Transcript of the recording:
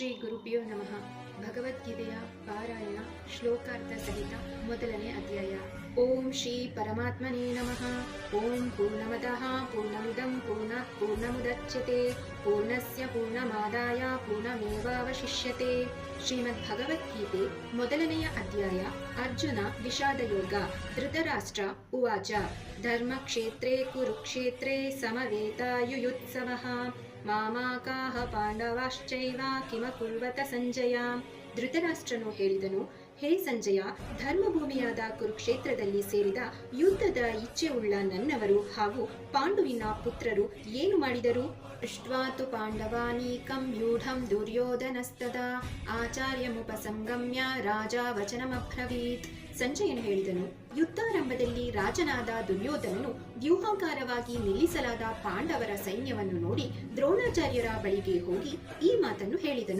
ಶ್ರೀ ಗುರುಭ್ಯೋ ನಮಃ ಭಗವದ್ಗೀತೆಯ ಪಾರಾಯಣ ಶ್ಲೋಕಾರ್ಥ ಸಹಿತ ಮೊದಲನೇ ಅಧ್ಯಾಯ. ಓಂ ಶ್ರೀ ಪರಮಾತ್ಮನೇ ನಮಃ. ಓಂ ಪೂರ್ಣಮದಃ, ಪೂರ್ಣಮಿದಂ ಪೂರ್ಣಾತ್ ಪೂರ್ಣಮುದಚ್ಯತೆ, ಪೂರ್ಣಸ್ಯ ಪೂರ್ಣಮಾದಾಯ ಶ್ರೀಮದ್ ಭಗವದ್ಗೀತೆ ಮೊದಲನೆಯ ಅಧ್ಯಾಯ, ಅರ್ಜುನ ವಿಷಾದಯೋಗ, ಧೃತರಾಷ್ಟ್ರ ಉವಾಚ. ಧರ್ಮಕ್ಷೇತ್ರೇ ಕುರುಕ್ಷೇತ್ರೇ ಸಮವೇತಾಯುಯುತ್ಸವಃ. ಮಾಮಾಕಾಹ ಪಾಂಡವಾಶ್ಚೈವ ಕಿಮಕುರ್ವತ ಸಂಜಯ. ಧೃತರಾಷ್ಟ್ರನು ಹೇಳಿದನು ಹೇ ಸಂಜಯ, ಧರ್ಮಭೂಮಿಯಾದ ಕುರುಕ್ಷೇತ್ರದಲ್ಲಿ ಸೇರಿದ ಯುದ್ಧದ ಇಚ್ಛೆಯುಳ್ಳ ನನ್ನವರು ಹಾಗೂ ಪಾಂಡುವಿನ ಪುತ್ರರು ಏನು ಮಾಡಿದರು? ದೃಷ್ಟ್ವಾತು ಪಾಂಡವಾನೀಕಂ ಯೂಢಂ ದುರ್ಯೋಧನಸ್ತದ ಆಚಾರ್ಯಮುಪಸಂಗಮ್ಯ ರಾಜ ವಚನಮಬ್ರವೀತ್. ಸಂಜಯನು ಹೇಳಿದನು, ಯುದ್ಧಾರಂಭದಲ್ಲಿ ರಾಜನಾದ ದುರ್ಯೋಧನನು ವ್ಯೂಹಾಕಾರವಾಗಿ ನಿಲ್ಲಿಸಲಾದ ಪಾಂಡವರ ಸೈನ್ಯವನ್ನು ನೋಡಿ ದ್ರೋಣಾಚಾರ್ಯರ ಬಳಿಗೆ ಹೋಗಿ ಈ ಮಾತನ್ನು ಹೇಳಿದನು.